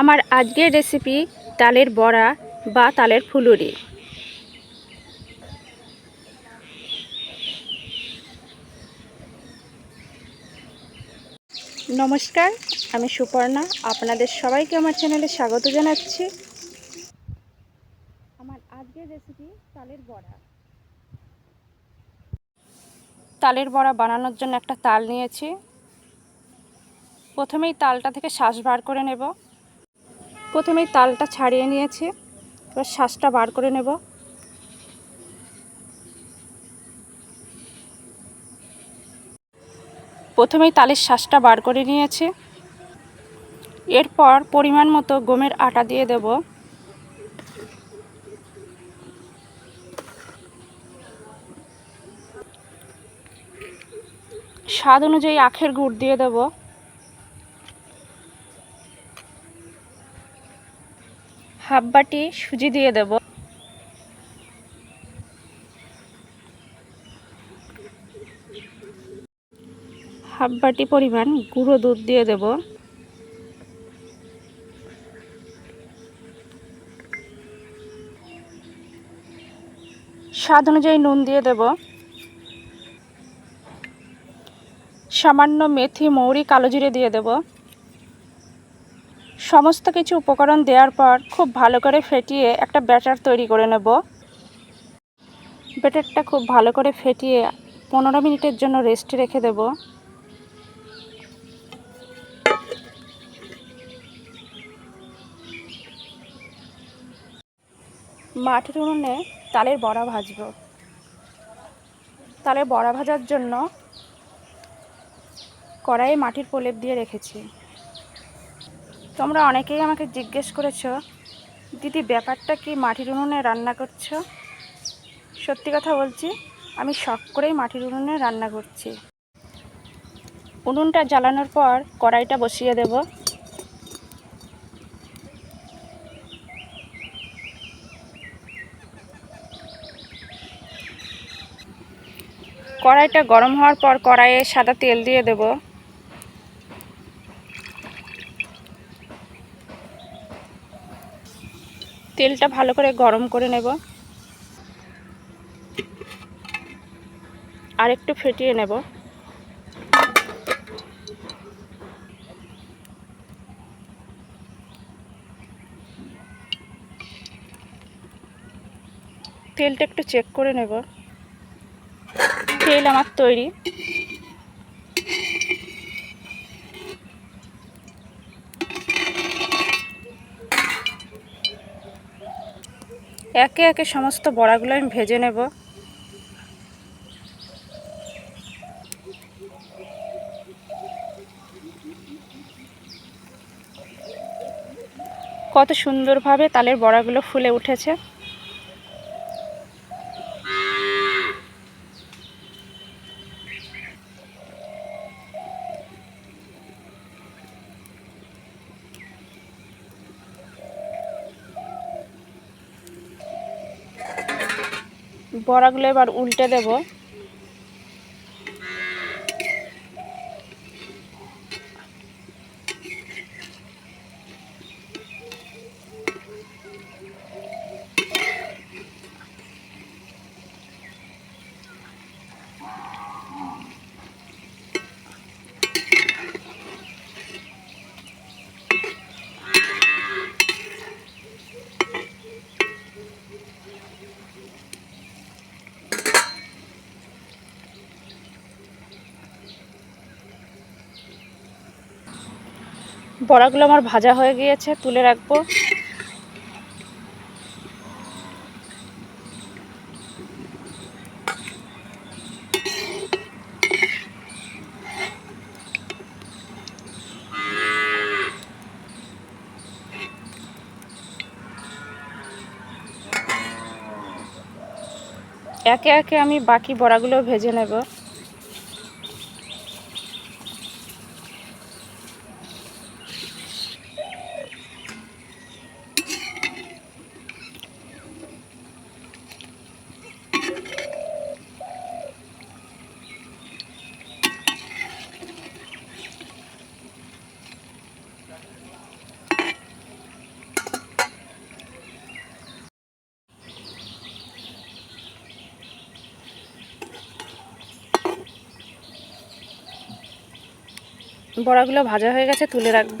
আমার আজকের রেসিপি তালের বড়া বা তালের ফুলুরি। নমস্কার, আমি সুপর্ণা। আপনাদের সবাইকে আমার চ্যানেলে স্বাগত জানাচ্ছি। আমার আজকের রেসিপি তালের বড়া। তালের বড়া বানানোর জন্য একটা তাল নিয়েছি। প্রথমেই তালটা থেকে শ্বাস বার করে নেব। প্রথমেই তালটা ছাড়িয়ে নিয়েছি, এবার শ্বাসটা বার করে নেব। প্রথমেই তালের শ্বাসটা বার করে নিয়েছি। এরপর পরিমাণ মতো গমের আটা দিয়ে দেব। স্বাদ অনুযায়ী আখের গুড় দিয়ে দেব। হাফ বাটি সুজি দিয়ে দেব। হাফ বাটি পরিমাণ গুঁড়ো দুধ দিয়ে দেব। স্বাদ অনুযায়ী নুন দিয়ে দেব। সামান্য মেথি, মৌরি কালো জিরে দিয়ে দেব। সমস্ত কিছু উপকরণ দেওয়ার পর খুব ভালো করে ফেটিয়ে একটা ব্যাটার তৈরি করে নেব। ব্যাটারটা খুব ভালো করে ফেটিয়ে পনেরো মিনিটের জন্য রেস্টে রেখে দেব। মাটির উনুনে তালের বড়া ভাজব। তালের বড়া ভাজার জন্য কড়াইয়ে মাটির প্রলেপ দিয়ে রেখেছি। তোমরা অনেকেই আমাকে জিজ্ঞেস করেছ, দিদি, ব্যাপারটা কি মাটির উনুনে রান্না করছ? সত্যি কথা বলছি, আমি শখ করেই মাটির উনুনে রান্না করছি। উনুনটা জ্বালানোর পর কড়াইটা বসিয়ে দেব। কড়াইটা গরম হওয়ার পর কড়াইয়ে সাদা তেল দিয়ে দেব। তেলটা ভালো করে গরম করে নেব। আর একটু ফেটিয়ে নেব। তেলটা একটু চেক করে নেব। তেল আমার তৈরি। একে একে সমস্ত বড়াগুলো আমি ভেজে নেব। কত সুন্দরভাবে তালের বড়াগুলো ফুলে উঠেছে। বড়াগুলো এবার উল্টে দেব। বড়াগুলো আমার ভাজা হয়ে গিয়েছে তুলে রাখব। একে একে আমি বাকি বড়াগুলো ভেজে নেব। বড়াগুলো ভাজা হয়ে গেছে তুলে রাখব।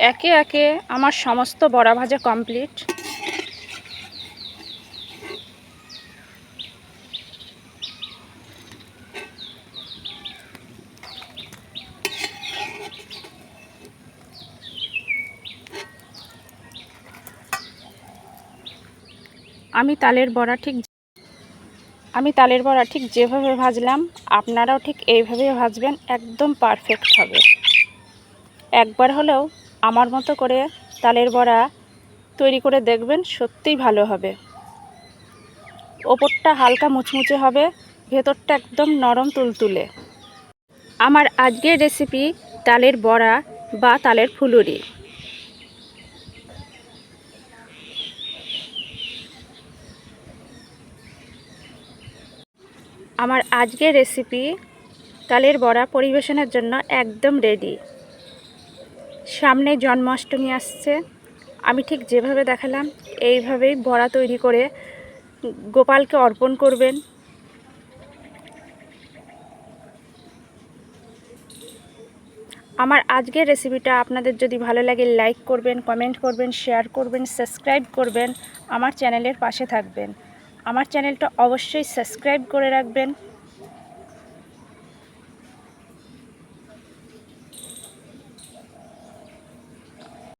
একে একে আমার সমস্ত বড়া ভাজা কমপ্লিট আমি তালের বড়া ঠিক আমি তালের বড়া ঠিক যেভাবে ভাজলাম, আপনারাও ঠিক এইভাবে ভাজবেন, একদম পারফেক্ট হবে। একবার হলেও আমার মতো করে তালের বড়া তৈরি করে দেখবেন সত্যিই ভালো হবে। ওপরটা হালকা মুচমুচে হবে, ভেতরটা একদম নরম তুলতুলে। আমার আজকের রেসিপি তালের বড়া বা তালের ফুলুরি। আমার আজকের রেসিপি তালের বড়া পরিবেশনের জন্য একদম রেডি সামনে জন্মাষ্টমী আসছে। আমি ঠিক যেভাবে দেখালাম, এইভাবেই বড়া তৈরি করে গোপালকে অর্পণ করবেন। আমার আজকের রেসিপিটা আপনাদের যদি ভালো লাগে লাইক করবেন কমেন্ট করবেন শেয়ার করবেন সাবস্ক্রাইব করবেন, আমার চ্যানেলের পাশে থাকবেন। আমার চ্যানেলটা অবশ্যই সাবস্ক্রাইব করে রাখবেন।